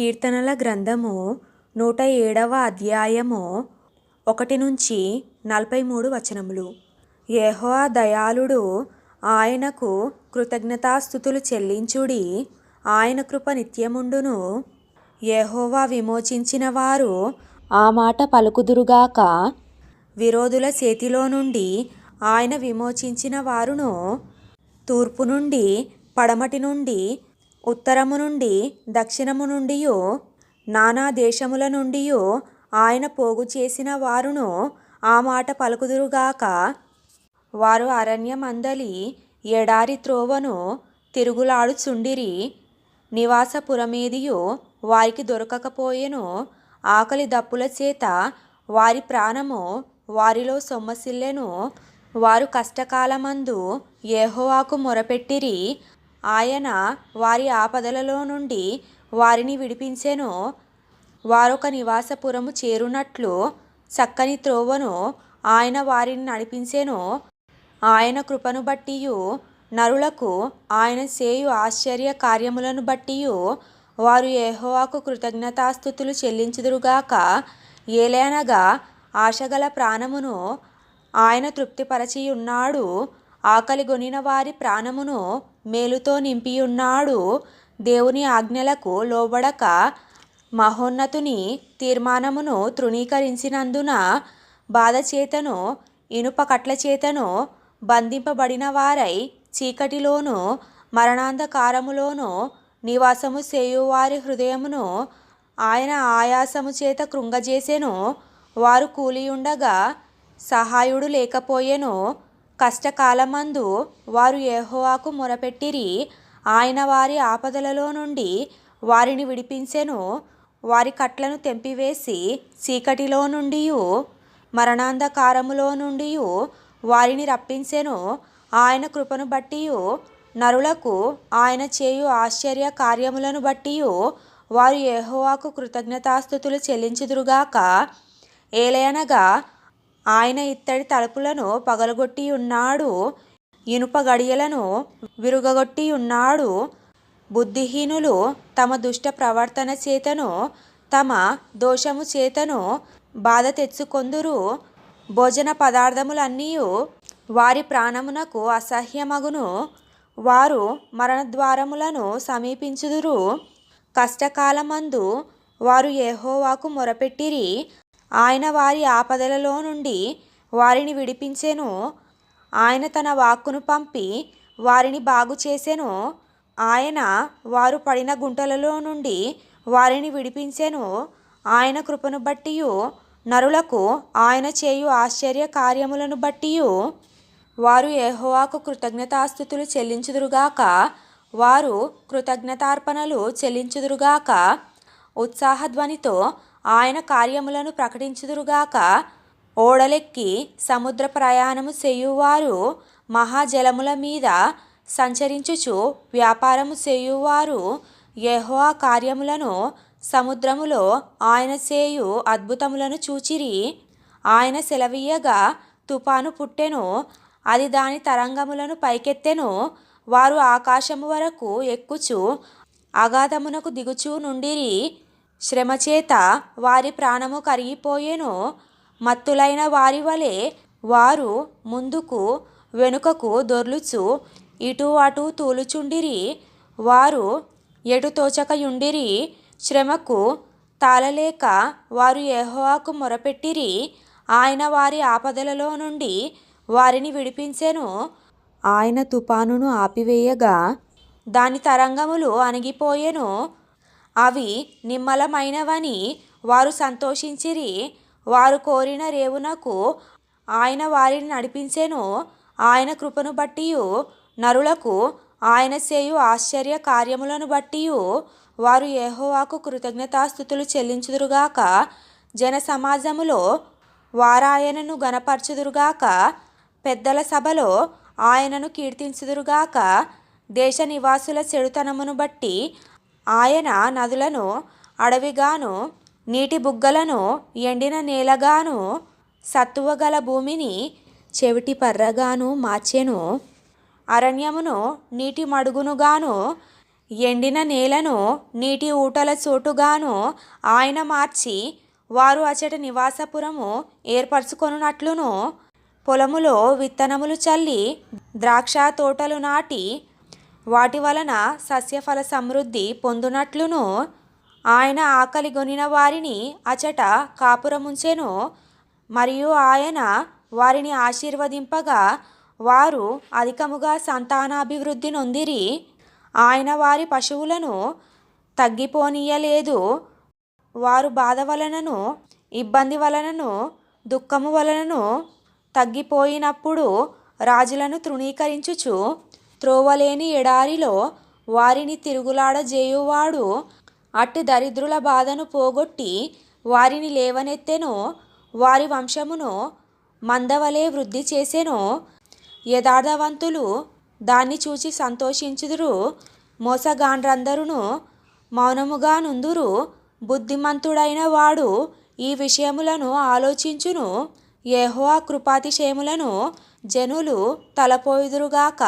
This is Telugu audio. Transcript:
కీర్తనల గ్రంథము నూట ఏడవ అధ్యాయము ఒకటి నుంచి నలభై మూడు వచనములు. యెహోవా దయాళుడు ఆయనకు కృతజ్ఞతాస్థుతులు చెల్లించుడి. ఆయన కృప నిత్యముండును. యెహోవా విమోచించిన వారు ఆ మాట పలుకుదురుగాక. విరోధుల చేతిలో నుండి ఆయన విమోచించిన వారును తూర్పు నుండి పడమటి నుండి ఉత్తరము నుండి దక్షిణము నుండి నానా దేశముల నుండి ఆయన పోగు చేసిన వారును ఆ మాట పలుకుదురుగాక. వారు అరణ్యమందలి ఎడారి త్రోవను తిరుగులాడుచుండిరి. నివాసపురమేదియు వారికి దొరకకపోయేను. ఆకలి దప్పుల చేత వారి ప్రాణము వారిలో సొమ్మసిల్లెను. వారు కష్టకాలమందు యెహోవాకు మొరపెట్టిరి. ఆయన వారి ఆపదలలో నుండి వారిని విడిపించెను. వారొక నివాసపురము చేరునట్లు చక్కని త్రోవను ఆయన వారిని నడిపించెను. ఆయన కృపను బట్టియు నరులకు ఆయన చేయు ఆశ్చర్య కార్యములను బట్టియు వారు ఏహోవాకు కృతజ్ఞతాస్థుతులు చెల్లించుదురుగాక. ఏలయనగా ఆశగల ప్రాణమును ఆయన తృప్తిపరచియున్నాడు. ఆకలిగొనిన వారి ప్రాణమును మేలుతో నింపియున్నాడు. దేవుని ఆజ్ఞలకు లోబడక మహోన్నతుని తీర్మానమును తృణీకరించినందున బాధ చేతను ఇనుపకట్ల చేతను బంధింపబడిన వారై చీకటిలోను మరణాంధకారములోను నివాసము చేయువారి హృదయమును ఆయన ఆయాసము చేత కృంగజేసెను. వారు కూలియుండగా సహాయుడు లేకపోయెను. కష్టకాలమందు వారు యెహోవాకు మొరపెట్టిరి. ఆయన వారి ఆపదలలో నుండి వారిని విడిపించెను. వారి కట్లను తెంపివేసి చీకటిలో నుండి మరణాంధకారములో నుండి వారిని రప్పించెను. ఆయన కృపను బట్టి నరులకు ఆయన చేయు ఆశ్చర్య కార్యములను బట్టి వారు యెహోవాకు కృతజ్ఞతాస్థుతులు చెల్లించుదురుగాక. ఏలయనగా ఆయన ఇత్తడి తలుపులను పగలగొట్టి ఉన్నాడు ఇనుప గడియలను విరుగగొట్టి ఉన్నాడు బుద్ధిహీనులు తమ దుష్ట ప్రవర్తన చేతను తమ దోషము చేతను బాధ తెచ్చుకొందురు. భోజన పదార్థములన్నీ వారి ప్రాణమునకు అసహ్యమగును. వారు మరణద్వారములను సమీపించుదురు. కష్టకాలమందు వారు ఏహోవాకు మొరపెట్టిరి. ఆయన వారి ఆపదలలో నుండి వారిని విడిపించెను. ఆయన తన వాక్కును పంపి వారిని బాగు చేసెను. ఆయన వారు పడిన గుంటలలో నుండి వారిని విడిపించెను. ఆయన కృపను బట్టి నరులకు ఆయన చేయు ఆశ్చర్య కార్యములను బట్టి వారు ఏహోవాకు కృతజ్ఞతాస్థుతులు చెల్లించుదురుగాక. వారు కృతజ్ఞతార్పణలు చెల్లించుదురుగాక. ఉత్సాహధ్వనితో ఆయన కార్యములను ప్రకటించుదురుగాక ఓడలెక్కి సముద్ర ప్రయాణము చేయువారు మహాజలముల మీద సంచరించుచు వ్యాపారము చేయువారు యెహోవా కార్యములను సముద్రములో ఆయన చేయు అద్భుతములను చూచిరి. ఆయన సెలవీయగా తుపాను పుట్టెను అది దాని తరంగములను పైకెత్తెను వారు ఆకాశము వరకు ఎక్కుచు అగాధమునకు దిగుచూ నుండిరి. శ్రమచేత వారి ప్రాణము కరిగిపోయేను. మత్తులైన వారి వలె వారు ముందుకు వెనుకకు దొర్లుచు ఇటు అటు తూలుచుండిరి. వారు ఎటు తోచకయుండిరి శ్రమకు తాళలేక వారు ఏహోవాకు మొరపెట్టిరి. ఆయన వారి ఆపదలలో నుండి వారిని విడిపించెను. ఆయన తుపానును ఆపివేయగా దాని తరంగములు అణిగిపోయెను. అవి నిమ్మలమైనవని వారు సంతోషించిరి. వారు కోరిన రేవునకు ఆయన వారిని నడిపించెను. ఆయన కృపను బట్టి నరులకు ఆయన చేయు ఆశ్చర్య కార్యములను బట్టి వారు ఏహోవాకు కృతజ్ఞతాస్థుతులు చెల్లించుదురుగాక. జన సమాజములో వారాయనను గనపరచుదురుగాక పెద్దల సభలో ఆయనను కీర్తించుదురుగాక. దేశ నివాసుల చెడుతనమును బట్టి ఆయన నదులను అడవిగాను నీటి బుగ్గలను ఎండిన నేలగాను సత్తువగల భూమిని చెవిటి పర్రగాను మార్చెను. అరణ్యమును నీటి మడుగునుగాను ఎండిన నేలను నీటి ఊటల చోటుగాను ఆయన మార్చి వారు అచట నివాసపురము ఏర్పరచుకొనున్నట్లును. పొలములో విత్తనములు చల్లి ద్రాక్ష తోటలు నాటి వాటి వలన సస్యఫల సమృద్ధి పొందునట్లును ఆయన ఆకలి గొనిన వారిని అచట కాపురముంచెను మరియు ఆయన వారిని ఆశీర్వదింపగా వారు అధికముగా సంతానాభివృద్ధి నొందిరి. ఆయన వారి పశువులను తగ్గిపోనీయలేదు. వారు బాధ వలనను ఇబ్బంది వలనను దుఃఖము వలనను తగ్గిపోయినప్పుడు రాజులను తృణీకరించుచు త్రోవలేని ఎడారిలో వారిని తిరుగులాడజేయువాడు అట్టి దరిద్రుల బాధను పోగొట్టి వారిని లేవనెత్తెనో. వారి వంశమును మందవలే వృద్ధి చేసెనో. యథార్థవంతులు దాన్ని చూచి సంతోషించుదురు. మోసగాండ్రందరును మౌనముగా నుందురు. బుద్ధిమంతుడైన వాడు ఈ విషయములను ఆలోచించును. యెహోవా కృపాతిశయములను జనులు తలపోయుదురుగాక.